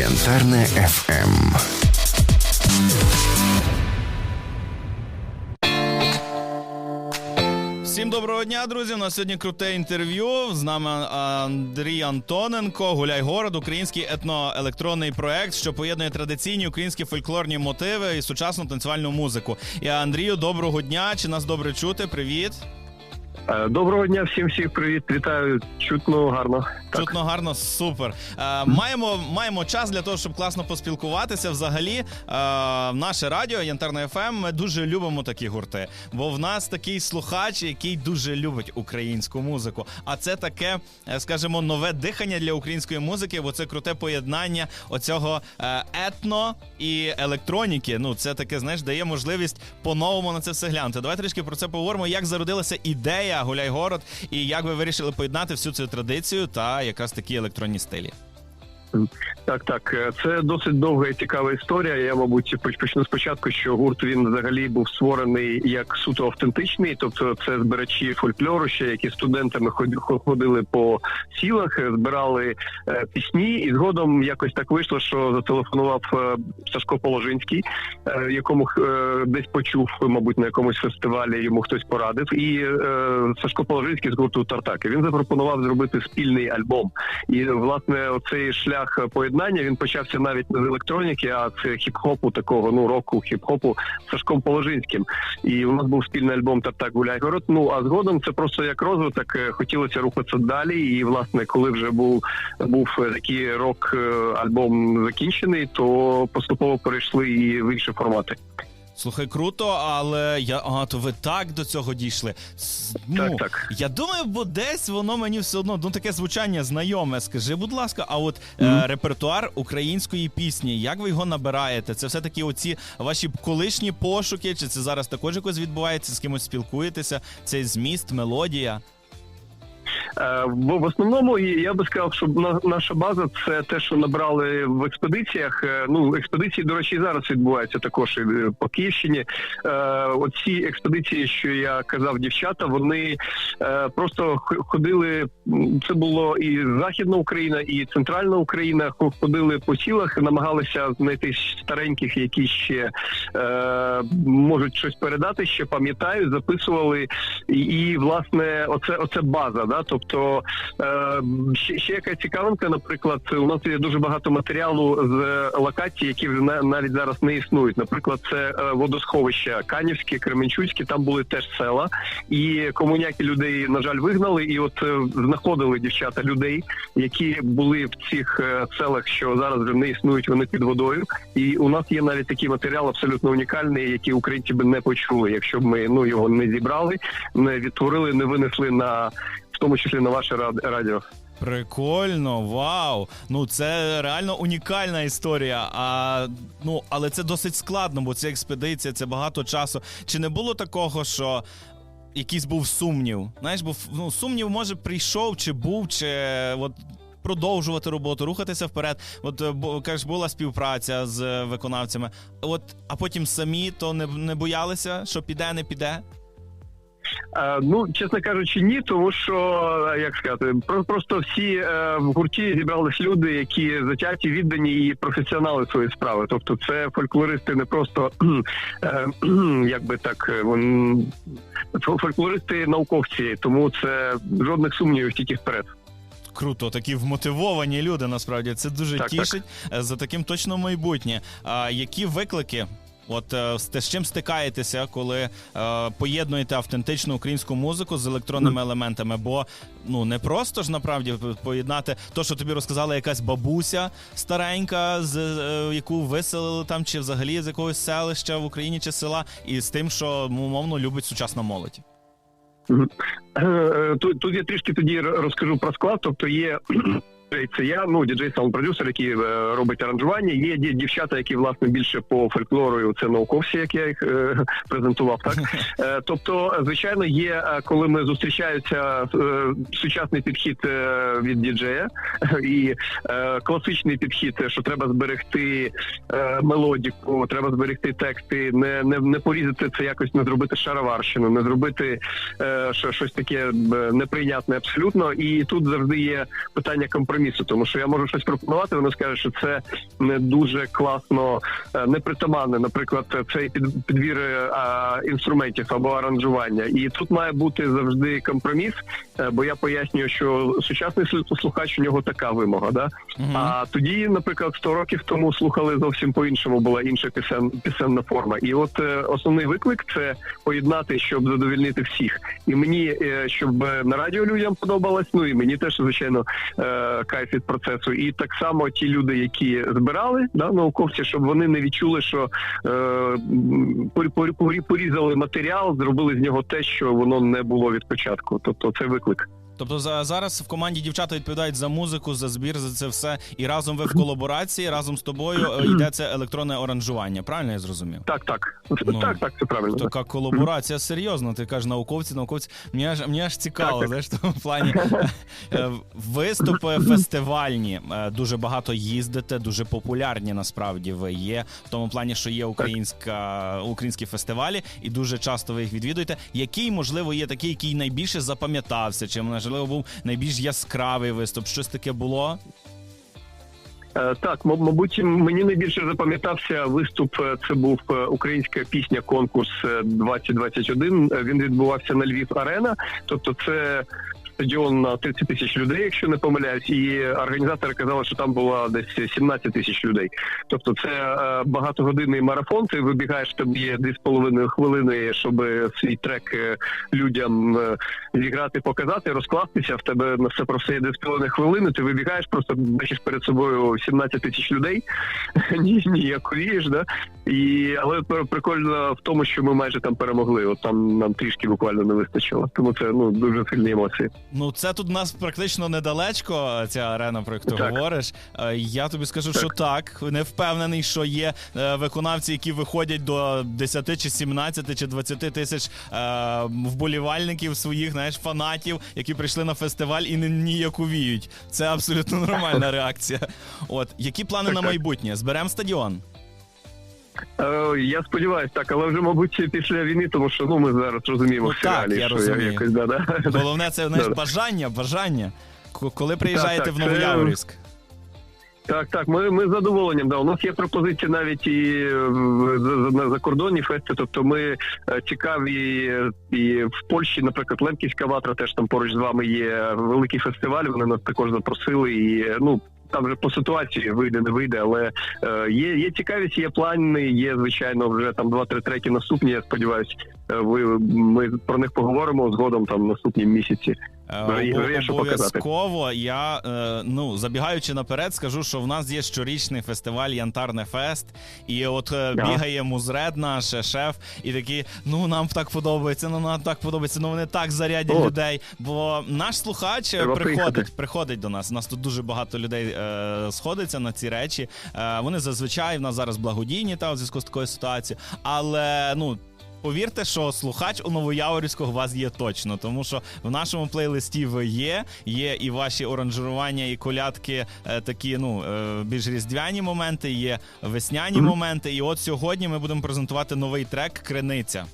Янтарне ФМ. Всім доброго дня, друзі. У нас сьогодні круте інтерв'ю. З нами Андрій Антоненко, Гуляй город, український етноелектронний проект, що поєднує традиційні українські фольклорні мотиви і сучасну танцювальну музику. І Андрію, доброго дня. Чи нас добре чути? Привіт. Е, доброго дня, всім всіх привіт, вітаю. Чутно гарно. Так. Чутно гарно, супер. Е, маємо маємо час для того, щоб класно поспілкуватися. Взагалі, е, наше радіо Янтарна ФМ, Ми дуже любимо такі гурти. Бо в нас такий слухач, який дуже любить українську музику. А це таке, е, скажімо, нове дихання для української музики, бо це круте поєднання оцього етно і електроніки. Ну, це таке, знаєш, дає можливість по-новому на це все глянути. Давай трішки про це поговоримо. Як зародилася ідея гуляй город, і як ви вирішили поєднати всю цю традицію та якраз такі електронні стилі. Так, так, е, це досить довга і цікава історія. Я, мабуть, почну спочатку, що гурт він взагалі був створений як суто автентичний, тобто це збирачі фольклору, ще які студентами ходили по сілах, збирали е, пісні, і згодом якось так вийшло, що зателефонував е, Сашко Положинський, якому десь почув, мабуть, на якомусь фестивалі йому хтось порадив. І Сашко Положинський з гурту Тартаки він запропонував зробити спільний альбом. І власне оцей шлях шлях поєднання він почався навіть не з електроніки, а з хіп-хопу такого ну року, хіп-хопу Сашком Положинським. І у нас був спільний альбом «Тартак гуляй город. Ну а згодом це просто як розвиток. Е, хотілося рухатися далі. І власне, коли вже був був такий рок е, альбом закінчений, то поступово перейшли і в інші формати. Слухай, круто, але я а, то ви так до цього дійшли. Ну, так, так. Я думаю, бо десь воно мені все одно ну таке звучання знайоме. Скажи, будь ласка, а от mm-hmm. е, репертуар української пісні, як ви його набираєте? Це все таки оці ваші колишні пошуки? Чи це зараз також якось відбувається? З кимось спілкуєтеся? Цей зміст, мелодія? Е, в основному я би сказав, що наша база це те, що набрали в експедиціях. Е, ну експедиції, до речі, зараз відбуваються також і е, по Київщині. Оці експедиції, що я казав, дівчата, вони просто ходили. Це було і Західна Україна, і Центральна Україна. Ходили по сілах, намагалися знайти стареньких, які ще можуть щось передати, ще пам'ятають, записували. І, і власне, оце оце база. Да? Тобто е, ще, ще яка цікавинка, наприклад, у нас є дуже багато матеріалу з локацій, які навіть зараз не існують. Наприклад, це е, водосховища Канівське, Кременчуцьке, там були теж села, і комуняки людей на жаль вигнали. І от е, знаходили дівчата людей, які були в цих селах, що зараз вже не існують. Вони під водою. І у нас є навіть такий матеріал абсолютно унікальний, який українці би не почули, якщо б ми ну його не зібрали, не відтворили, не винесли на тому числі на ваше радіо. Прикольно, вау! Ну це реально унікальна історія. А ну але це досить складно, бо це експедиція, це багато часу. Чи не було такого, що якийсь був сумнів? Знаєш, бо ну, сумнів може прийшов, чи був, чи от. Продовжувати роботу, рухатися вперед. От бо кажеш, була співпраця з виконавцями. От а потім самі то не не боялися, що піде, не піде. Е, ну, чесно кажучи, ні, тому що як сказати, просто всі е, в гурті зібрались люди, які затяті, віддані і професіонали своєї справи. Тобто, це фольклористи не просто е, як би так, фольклористи науковці, тому це жодних сумнівів тільки вперед. Круто, такі вмотивовані люди. Насправді це дуже так, тішить так. за таким точно майбутнє. А які виклики От е, з чим стикаєтеся, коли е, поєднуєте автентичну українську музику з електронними елементами? Бо ну не просто ж направді поєднати то, що тобі розказала якась бабуся старенька, з е, яку виселили там, чи взагалі з якогось селища в Україні чи села, і з тим, що умовно любить сучасна молодь. Е, тут тут я трішки тоді розкажу про склад. Тобто є це я, ну діджей саунд продюсер, який е, робить аранжування. Є дівчата, які власне більше по фольклору, це науковці, як я їх е, презентував. Так е, тобто, звичайно, є коли ми зустрічаються сучасний підхід від діджея і класичний підхід, що треба зберегти мелодіку, треба зберегти тексти, не не, не порізати це, якось не зробити шароварщину, не зробити щось таке неприйнятне абсолютно. І тут завжди є питання компромісу компромісу, тому що я можу щось пропонувати. Вони скажуть, що це не дуже класно, е, непритаманне, наприклад, цей під- підбір е, інструментів або аранжування. І тут має бути завжди компроміс, е, бо я пояснюю, що сучасний слу- слухач у нього така вимога. Да? Мгм. А тоді, наприклад, 100 років тому слухали зовсім по-іншому, була інша пісен, пісенна форма. І от основний виклик це поєднати, щоб задовільнити всіх. І мені, щоб на радіо людям подобалось, ну і мені теж, звичайно, кайф від процесу. І так само ті люди, які збирали, да, науковці, щоб вони не відчули, що е, порізали матеріал, зробили з нього те, що воно не було від початку. Тобто це виклик. Тобто за зараз в команді дівчата відповідають за музику, за збір, за це все. І разом ви в колаборації, разом з тобою е, йде це електронне оранжування. Правильно я зрозумів? Так, так, Ну, так, так, це правильно. Така колаборація серйозно. Ти кажеш, науковці, науковці. Мені аж мені аж цікаво, знаєш, в плані Е, виступи фестивальні. е, Дуже багато їздите, дуже популярні насправді ви є. В тому плані, що є українська українські фестивалі, і дуже часто ви їх відвідуєте. Який, можливо, є такий, який найбільше запам'ятався, чи можливо був найбільш яскравий виступ? Щось таке було? Е, Так, мабуть, мені найбільше запам'ятався виступ. е, Це був е, українська пісня конкурс е, 2021. Е, Він відбувався на Львів Арена. Тобто, це стадіон на 30 тисяч людей, якщо не помиляюсь. І організатори казали, що там було десь 17 тисяч людей. Тобто, це е, багатогодинний марафон. Ти вибігаєш тобі є 2,5 хвилини, щоб свій трек е, людям е, зіграти, показати, розкластися. В тебе на все про все є 2,5 хвилини. Ти вибігаєш, просто бачиш перед собою 17 тисяч людей. Ні, ніяковієш, да? І але пр- прикольно в тому, що ми майже там перемогли. От там нам трішки буквально не вистачило. Тому це ну дуже сильні емоції. Ну, це тут у нас практично недалечко, ця арена, про яку ти Так. говориш. Е, Я тобі скажу, що так. Не впевнений, що є е, виконавці, які виходять до 10 чи 17 чи 20 тисяч е, вболівальників своїх, знаєш, фанатів, які прийшли на фестиваль і не ніяковіють. Це абсолютно нормальна реакція. От які плани Так, на майбутнє? Зберемо стадіон. Е, я сподіваюся, так, але вже мабуть після війни, тому що ну ми зараз розуміємо Ну, всі так, реалії, я що розумію. якось да, да. Головне, це знаєш, бажання, бажання. Коли приїжджаєте так, в це- Новояворівськ? Так, так, ми, ми з задоволенням. Да. У нас є пропозиції навіть і е, на закордонні фести. Тобто ми е, цікаві е, і в Польщі, наприклад, Лемківська ватра теж там поруч з вами є великий фестиваль. Вони нас також запросили. І е, ну там вже по ситуації вийде, не вийде, але е, є, є цікавість, є плани, є звичайно вже там два-три треки наступні. Я сподіваюся, е, ви ми про них поговоримо згодом там наступні місяці. Е. Обов'язково я е, ну забігаючи наперед, скажу, що в нас є щорічний фестиваль Янтарне Фест, і от е, бігає музред наш шеф, і такі, ну нам так подобається, ну нам так подобається. Ну вони так зарядять О. людей. Бо наш слухач Треба приходить, приїхати. приходить до нас. У нас тут дуже багато людей е, сходиться на ці речі. Е, вони зазвичай в нас зараз благодійні та у зв'язку з такою ситуацією, але ну. Повірте, що слухач у Новояворівського у вас є точно, тому що в нашому плейлисті ви є. Є і ваші оранжерування, і колядки, е, такі ну е, більш різдвяні моменти, є весняні моменти. І от сьогодні ми будемо презентувати новий трек Криниця.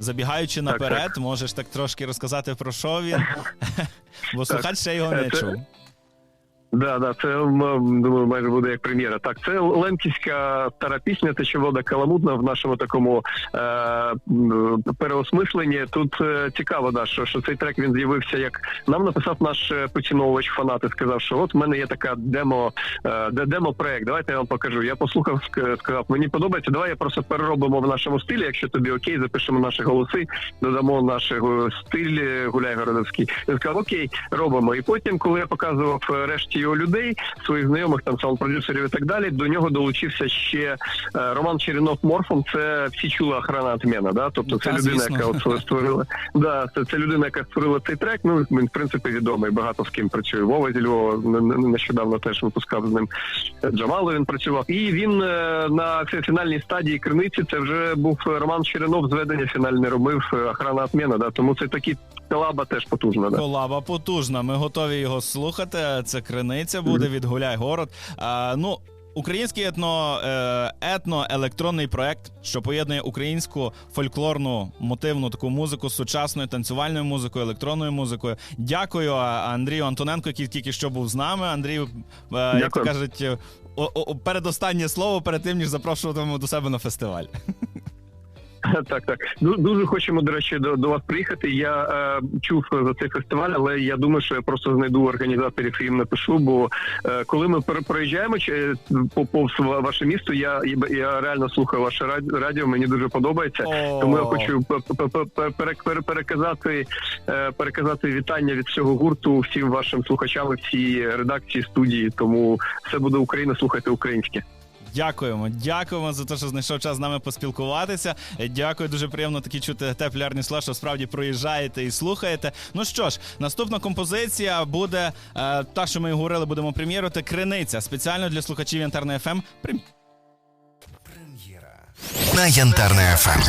Забігаючи Так, наперед, можеш так трошки розказати про що він, бо слухач ще його не Е, чув. Да, да, це думаю, майже буде як прем'єра. Так, це лемківська стара пісня, це ще вода каламутна в нашому такому е, переосмисленні. Тут е, цікаво, да, що, що цей трек він з'явився як нам написав наш е, поціновувач фанат і сказав, що от в мене є така демо, е, де демо проект. Давайте я вам покажу. Я послухав, сказав, мені подобається. Давай я просто переробимо в нашому стилі. Якщо тобі окей, запишемо наші голоси, додамо наш е, стиль е, гуляй городовський. Він сказав, окей, робимо. І потім, коли я показував решті його людей, своїх знайомих, там саунд-продюсерів і так далі, до нього долучився ще е, Роман Черенов Морфом. Це всі чули охрана отмена. Да? Тобто це людина, яка от створила. Да, це, це людина, яка створила цей трек. Ну він в принципі відомий. Багато з ким працює. Вова зі Львова не- не- нещодавно теж випускав з ним. Джамало він працював. І він е, на фі- фінальній стадії криниці. Це вже був Роман Черенов. Зведення фінальне робив е, охрана отмена. Да? Тому це такі колаба теж потужна. Да? Колаба потужна. Ми готові його слухати. Це криниця буде від Гуляй Город. А, ну. Український етно, е, етно-електронний проект, що поєднує українську фольклорну мотивну таку музику з сучасною танцювальною музикою, електронною музикою. Дякую Андрію Антоненко, який тільки що був з нами. Андрію, е, як то кажуть, передостаннє слово перед тим, ніж запрошуватимемо до себе на фестиваль. Так, так. Ду- Дуже хочемо, до речі, до, до вас приїхати. Я е, чув за цей фестиваль, але я думаю, що я просто знайду організаторів і їм напишу. Бо е, коли ми проїжджаємо чи, по повз ваше місто, я, я реально слухаю ваше раді- радіо. Мені дуже подобається. О. Тому я хочу переказати е, переказати вітання від всього гурту всім вашим слухачам всій редакції студії. Тому все буде Україна. Слухайте українське. Дякуємо, дякуємо за те, що знайшов час з нами поспілкуватися. Е, Дякую, дуже приємно такі чути теплі гарні слова, що справді проїжджаєте і слухаєте. Ну що ж, наступна композиція буде е, та, що ми говорили, будемо прем'єрувати. Криниця спеціально для слухачів Янтарне ФМ. Прем... На Янтарне ФМ.